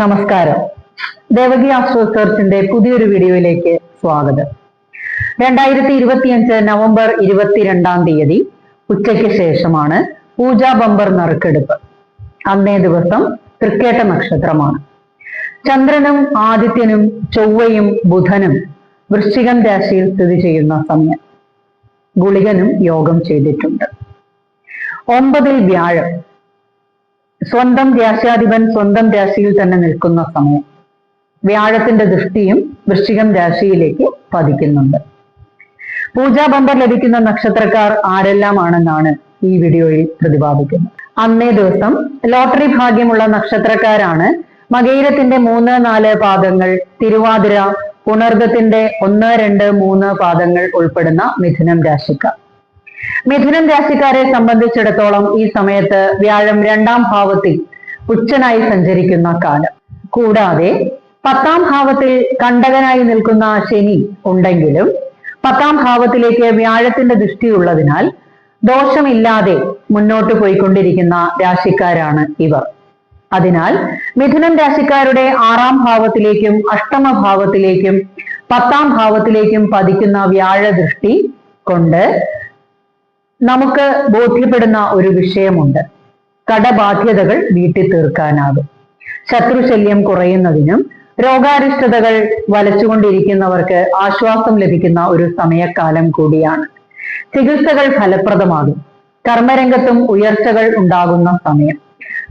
നമസ്കാരം. ദേവകി ആസ്ട്രോ പുതിയൊരു വീഡിയോയിലേക്ക് സ്വാഗതം. രണ്ടായിരത്തി ഇരുപത്തിയഞ്ച് നവംബർ ഇരുപത്തിരണ്ടാം തീയതി ഉച്ചയ്ക്ക് ശേഷമാണ് പൂജാ ബമ്പർ നറുക്കെടുപ്പ്. അന്നേ ദിവസം തൃക്കേട്ട നക്ഷത്രമാണ്. ചന്ദ്രനും ആദിത്യനും ചൊവ്വയും ബുധനും വൃശ്ചികം രാശിയിൽ സ്ഥിതി ചെയ്യുന്ന സമയം. ഗുളികനും യോഗം ചെയ്തിട്ടുണ്ട്. ഒമ്പതിൽ വ്യാഴം. സ്വന്തം രാശ്യാധിപൻ സ്വന്തം രാശിയിൽ തന്നെ നിൽക്കുന്ന സമയം വ്യാഴത്തിന്റെ ദൃഷ്ടിയും വൃശ്ചികം രാശിയിലേക്ക് പതിക്കുന്നുണ്ട്. പൂജാ ബമ്പർ ലഭിക്കുന്ന നക്ഷത്രക്കാർ ആരെല്ലാമാണെന്നാണ് ഈ വീഡിയോയിൽ പ്രതിപാദിക്കുന്നത്. അന്നേ ദിവസം ലോട്ടറി ഭാഗ്യമുള്ള നക്ഷത്രക്കാരാണ് മകയിരത്തിന്റെ മൂന്ന് നാല് പാദങ്ങൾ തിരുവാതിര പുണർദത്തിന്റെ ഒന്ന് രണ്ട് മൂന്ന് പാദങ്ങൾ ഉൾപ്പെടുന്ന മിഥുനം രാശിക്കാർ. മിഥുനം രാശിക്കാരെ സംബന്ധിച്ചിടത്തോളം ഈ സമയത്ത് വ്യാഴം രണ്ടാം ഭാവത്തിൽ ഉച്ചനായി സഞ്ചരിക്കുന്ന കാലം. കൂടാതെ പത്താം ഭാവത്തിൽ കണ്ടകനായി നിൽക്കുന്ന ശനി ഉണ്ടെങ്കിലും പത്താം ഭാവത്തിലേക്ക് വ്യാഴത്തിന്റെ ദൃഷ്ടി ഉള്ളതിനാൽ ദോഷമില്ലാതെ മുന്നോട്ട് പോയിക്കൊണ്ടിരിക്കുന്ന രാശിക്കാരാണ് ഇവർ. അതിനാൽ മിഥുനം രാശിക്കാരുടെ ആറാം ഭാവത്തിലേക്കും അഷ്ടമ ഭാവത്തിലേക്കും പത്താം ഭാവത്തിലേക്കും പതിക്കുന്ന വ്യാഴ ദൃഷ്ടി കൊണ്ട് നമുക്ക് ബോധ്യപ്പെടുന്ന ഒരു വിഷയമുണ്ട്. കടബാധ്യതകൾ വീട്ടിൽ തീർക്കാനാകും ശത്രുശല്യം കുറയുന്നതിനും രോഗാരിഷ്ടതകൾ വലച്ചുകൊണ്ടിരിക്കുന്നവർക്ക് ആശ്വാസം ലഭിക്കുന്ന ഒരു സമയക്കാലം കൂടിയാണ്. ചികിത്സകൾ ഫലപ്രദമാകും. കർമ്മരംഗത്തും ഉയർച്ചകൾ ഉണ്ടാകുന്ന സമയം.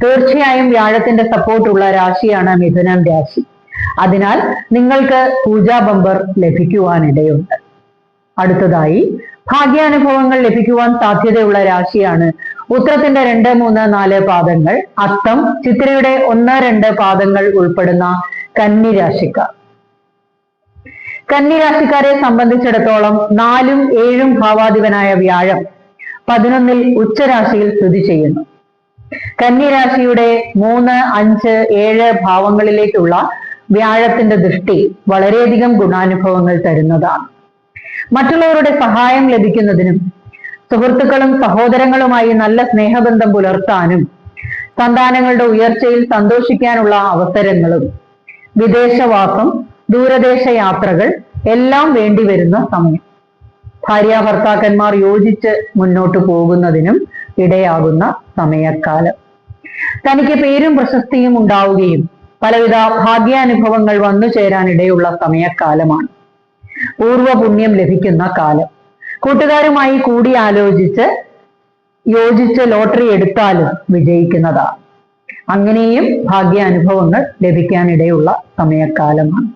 തീർച്ചയായും വ്യാഴത്തിന്റെ സപ്പോർട്ടുള്ള രാശിയാണ് മിഥുനം രാശി. അതിനാൽ നിങ്ങൾക്ക് പൂജാ ബമ്പർ ലഭിക്കുവാനിടയുണ്ട്. അടുത്തതായി ഭാഗ്യാനുഭവങ്ങൾ ലഭിക്കുവാൻ സാധ്യതയുള്ള രാശിയാണ്. ഉത്രത്തിന്റെ രണ്ട് മൂന്ന് നാല് പാദങ്ങൾ. അത്തം ചിത്രയുടെ ഒന്ന് രണ്ട് പാദങ്ങൾ ഉൾപ്പെടുന്ന കന്നി രാശിക്കാർ കന്നി രാശിക്കാരെ സംബന്ധിച്ചിടത്തോളം നാലും ഏഴും ഭാവാധിപനായ വ്യാഴം പതിനൊന്നിൽ ഉച്ചരാശിയിൽ സ്ഥിതി ചെയ്യുന്നു. കന്നി രാശിയുടെ മൂന്ന് അഞ്ച് ഏഴ് ഭാവങ്ങളിലേക്കുള്ള വ്യാഴത്തിന്റെ ദൃഷ്ടി വളരെയധികം ഗുണാനുഭവങ്ങൾ തരുന്നതാണ്. മറ്റുള്ളവരുടെ സഹായം ലഭിക്കുന്നതിനും സുഹൃത്തുക്കളും സഹോദരങ്ങളുമായി നല്ല സ്നേഹബന്ധം പുലർത്താനും സന്താനങ്ങളുടെ ഉയർച്ചയിൽ സന്തോഷിക്കാനുള്ള അവസരങ്ങളും വിദേശവാസം ദൂരദേശ യാത്രകൾ എല്ലാം വേണ്ടിവരുന്ന സമയം. ഭാര്യ ഭർത്താക്കന്മാർ യോജിച്ച് മുന്നോട്ട് പോകുന്നതിനും ഇടയാകുന്ന സമയക്കാലം. തനിക്ക് പേരും പ്രശസ്തിയും ഉണ്ടാവുകയും പലവിധ ഭാഗ്യാനുഭവങ്ങൾ വന്നു ചേരാനിടയുള്ള സമയക്കാലമാണ്. പൂർവപുണ്യം ലഭിക്കുന്ന കാലം. കൂട്ടുകാരുമായി കൂടി ആലോചിച്ച് യോജിച്ച് ലോട്ടറി എടുത്താലും വിജയിക്കുന്നതാണ് അങ്ങനെയും ഭാഗ്യാനുഭവങ്ങൾ ലഭിക്കാനിടയുള്ള സമയക്കാലമാണ്.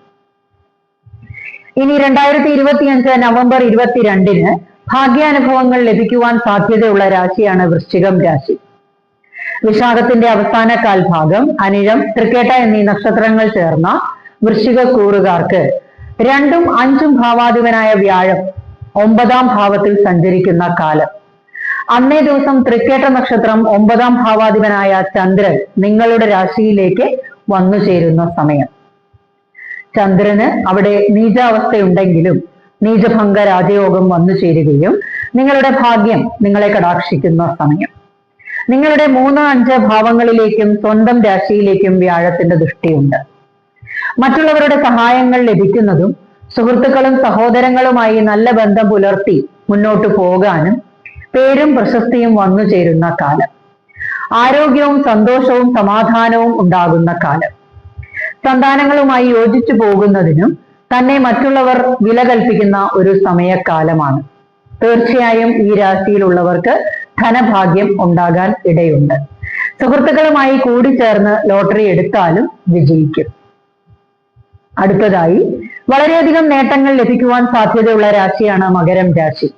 ഇനി രണ്ടായിരത്തി ഇരുപത്തി അഞ്ച് നവംബർ ഇരുപത്തിരണ്ടിന് ഭാഗ്യാനുഭവങ്ങൾ ലഭിക്കുവാൻ സാധ്യതയുള്ള രാശിയാണ് വൃശ്ചികം രാശി. വിശാഖത്തിന്റെ അവസാന കാൽഭാഗം അനിഴം തൃക്കേട്ട എന്നീ നക്ഷത്രങ്ങൾ ചേർന്ന വൃശ്ചിക കൂറുകാർക്ക് രണ്ടും അഞ്ചും ഭാവാധിപനായ വ്യാഴം ഒമ്പതാം ഭാവത്തിൽ സഞ്ചരിക്കുന്ന കാലം. അന്നേ ദിവസം തൃക്കേട്ട നക്ഷത്രം ഒമ്പതാം ഭാവാധിപനായ ചന്ദ്രൻ നിങ്ങളുടെ രാശിയിലേക്ക് വന്നു ചേരുന്ന സമയം. ചന്ദ്രന് അവിടെ നീചാവസ്ഥയുണ്ടെങ്കിലും നീചഭംഗ രാജയോഗം വന്നു ചേരുകയും നിങ്ങളുടെ ഭാഗ്യം നിങ്ങളെ കടാക്ഷിക്കുന്ന സമയം. നിങ്ങളുടെ മൂന്ന് അഞ്ച് ഭാവങ്ങളിലേക്കും സ്വന്തം രാശിയിലേക്കും വ്യാഴത്തിന്റെ ദൃഷ്ടിയുണ്ട്. മറ്റുള്ളവരുടെ സഹായങ്ങൾ ലഭിക്കുന്നതും സുഹൃത്തുക്കളും സഹോദരങ്ങളുമായി നല്ല ബന്ധം പുലർത്തി മുന്നോട്ട് പോകാനും പേരും പ്രശസ്തിയും വന്നു ചേരുന്ന കാലം. ആരോഗ്യവും സന്തോഷവും സമാധാനവും ഉണ്ടാകുന്ന കാലം. സന്താനങ്ങളുമായി യോജിച്ചു പോകുന്നതിനും തന്നെ മറ്റുള്ളവർ വില കൽപ്പിക്കുന്ന ഒരു സമയക്കാലമാണ്. തീർച്ചയായും ഈ രാശിയിലുള്ളവർക്ക് ധനഭാഗ്യം ഉണ്ടാകാൻ ഇടയുണ്ട്. സുഹൃത്തുക്കളുമായി കൂടിച്ചേർന്ന് ലോട്ടറി എടുത്താലും വിജയിക്കും. അടുത്തതായി വളരെയധികം നേട്ടങ്ങൾ ലഭിക്കുവാൻ സാധ്യതയുള്ള രാശിയാണ് മകരം രാശി.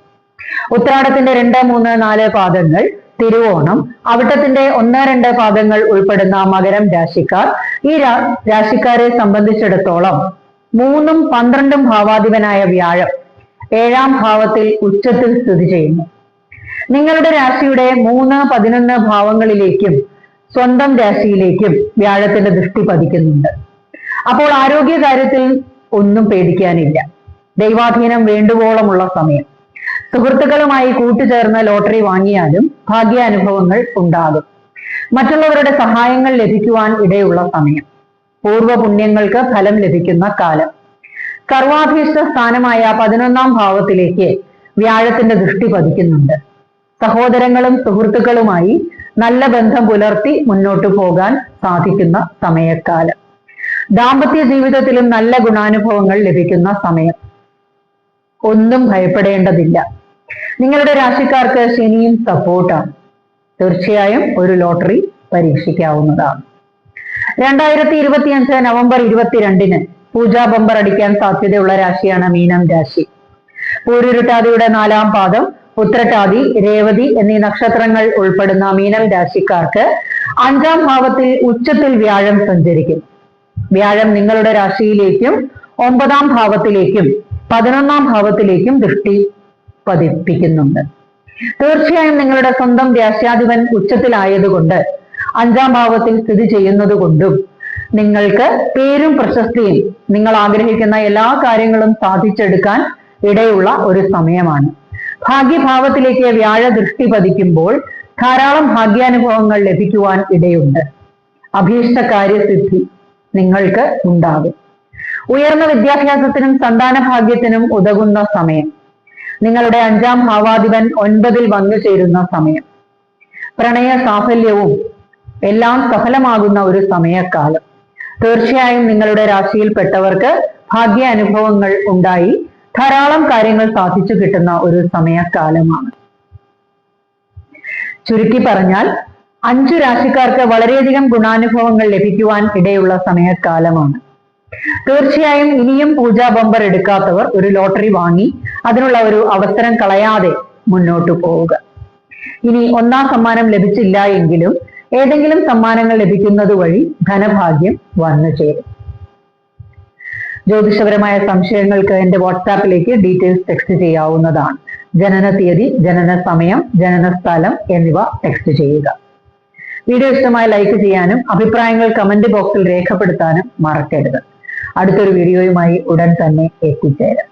ഉത്രാടത്തിന്റെ രണ്ട് മൂന്ന് നാല് പാദങ്ങൾ തിരുവോണം അവിട്ടത്തിന്റെ ഒന്ന് രണ്ട് പാദങ്ങൾ ഉൾപ്പെടുന്ന മകരം രാശിക്കാർ ഈ രാശിക്കാരെ സംബന്ധിച്ചിടത്തോളം മൂന്നും പന്ത്രണ്ടും ഭാവാധിപനായ വ്യാഴം ഏഴാം ഭാവത്തിൽ ഉച്ചത്തിൽ സ്ഥിതി ചെയ്യുന്നു. നിങ്ങളുടെ രാശിയുടെ മൂന്ന് പതിനൊന്ന് ഭാവങ്ങളിലേക്കും സ്വന്തം രാശിയിലേക്കും വ്യാഴത്തിന്റെ ദൃഷ്ടി പതിക്കുന്നുണ്ട്. അപ്പോൾ ആരോഗ്യ കാര്യത്തിൽ ഒന്നും പേടിക്കാനില്ല. ദൈവാധീനം വേണ്ടുവോളമുള്ള സമയം. സുഹൃത്തുക്കളുമായി കൂട്ടുചേർന്ന് ലോട്ടറി വാങ്ങിയാലും ഭാഗ്യാനുഭവങ്ങൾ ഉണ്ടാകും. മറ്റുള്ളവരുടെ സഹായങ്ങൾ ലഭിക്കുവാൻ ഇടയുള്ള സമയം. പൂർവ പുണ്യങ്ങൾക്ക് ഫലം ലഭിക്കുന്ന കാലം. കർവാഭീഷ്ട സ്ഥാനമായ പതിനൊന്നാം ഭാവത്തിലേക്ക് വ്യാഴത്തിന്റെ ദൃഷ്ടി പതിക്കുന്നുണ്ട്. സഹോദരങ്ങളും സുഹൃത്തുക്കളുമായി നല്ല ബന്ധം പുലർത്തി മുന്നോട്ടു പോകാൻ സാധിക്കുന്ന സമയക്കാലം. ദാമ്പത്യ ജീവിതത്തിലും നല്ല ഗുണാനുഭവങ്ങൾ ലഭിക്കുന്ന സമയം. ഒന്നും ഭയപ്പെടേണ്ടതില്ല. നിങ്ങളുടെ രാശിക്കാർക്ക് ശനിയും സപ്പോർട്ടാണ്. തീർച്ചയായും ഒരു ലോട്ടറി പരീക്ഷിക്കാവുന്നതാണ്. രണ്ടായിരത്തി ഇരുപത്തിയഞ്ച് നവംബർ ഇരുപത്തിരണ്ടിന് പൂജാ ബമ്പർ അടിക്കാൻ സാധ്യതയുള്ള രാശിയാണ് മീനം രാശി. പൂരുരുട്ടാതിയുടെ നാലാം പാദം ഉത്രട്ടാതി രേവതി എന്നീ നക്ഷത്രങ്ങൾ ഉൾപ്പെടുന്ന മീനം രാശിക്കാർക്ക് അഞ്ചാം ഭാവത്തിൽ ഉച്ചത്തിൽ വ്യാഴം സഞ്ചരിക്കും. വ്യാഴം നിങ്ങളുടെ രാശിയിലേക്കും ഒമ്പതാം ഭാവത്തിലേക്കും പതിനൊന്നാം ഭാവത്തിലേക്കും ദൃഷ്ടി പതിപ്പിക്കുന്നുണ്ട്. തീർച്ചയായും നിങ്ങളുടെ സ്വന്തം രാശ്യാധിപൻ ഉച്ചത്തിലായതുകൊണ്ട് അഞ്ചാം ഭാവത്തിൽ സ്ഥിതി ചെയ്യുന്നത് കൊണ്ടും നിങ്ങൾക്ക് പേരും പ്രശസ്തിയും നിങ്ങൾ ആഗ്രഹിക്കുന്ന എല്ലാ കാര്യങ്ങളും സാധിച്ചെടുക്കാൻ ഇടയുള്ള ഒരു സമയമാണ്. ഭാഗ്യഭാവത്തിലേക്ക് വ്യാഴ ദൃഷ്ടി പതിക്കുമ്പോൾ ധാരാളം ഭാഗ്യാനുഭവങ്ങൾ ലഭിക്കുവാൻ ഇടയുണ്ട്. അഭീഷ്ട കാര്യസിദ്ധി നിങ്ങൾക്ക് ഉണ്ടാകും. ഉയർന്ന വിദ്യാഭ്യാസത്തിനും സന്താന ഭാഗ്യത്തിനും ഉതകുന്ന സമയം. നിങ്ങളുടെ അഞ്ചാം ഭാവാധിപൻ ഒൻപതിൽ വന്നു ചേരുന്ന സമയം. പ്രണയ സാഫല്യവും എല്ലാം സഫലമാകുന്ന ഒരു സമയക്കാലം. തീർച്ചയായും നിങ്ങളുടെ രാശിയിൽപ്പെട്ടവർക്ക് ഭാഗ്യ അനുഭവങ്ങൾ ഉണ്ടായി ധാരാളം കാര്യങ്ങൾ സാധിച്ചു കിട്ടുന്ന ഒരു സമയക്കാലമാണ്. ചുരുക്കി പറഞ്ഞാൽ അഞ്ചു രാശിക്കാർക്ക് വളരെയധികം ഗുണാനുഭവങ്ങൾ ലഭിക്കുവാൻ ഇടയുള്ള സമയക്കാലമാണ്. തീർച്ചയായും ഇനിയും പൂജാ ബമ്പർ എടുക്കാത്തവർ ഒരു ലോട്ടറി വാങ്ങി അതിനുള്ള ഒരു അവസരം കളയാതെ മുന്നോട്ടു പോവുക. ഇനി ഒന്നാം സമ്മാനം ലഭിച്ചില്ല എങ്കിലും ഏതെങ്കിലും സമ്മാനങ്ങൾ ലഭിക്കുന്നത് വഴി ധനഭാഗ്യം വന്നു ചേരും. ജ്യോതിഷപരമായ സംശയങ്ങൾക്ക് എന്റെ വാട്സാപ്പിലേക്ക് ഡീറ്റെയിൽസ് ടെക്സ്റ്റ് ചെയ്യാവുന്നതാണ്. ജനന തീയതി ജനന സമയം ജനന സ്ഥലം എന്നിവ ടെക്സ്റ്റ് ചെയ്യുക. വീഡിയോ ഇഷ്ടമായി ലൈക്ക് ചെയ്യാനും അഭിപ്രായങ്ങൾ കമന്റ് ബോക്സിൽ രേഖപ്പെടുത്താനും മറക്കരുത്. അടുത്തൊരു വീഡിയോയുമായി ഉടൻ തന്നെ എത്തിച്ചേരാം.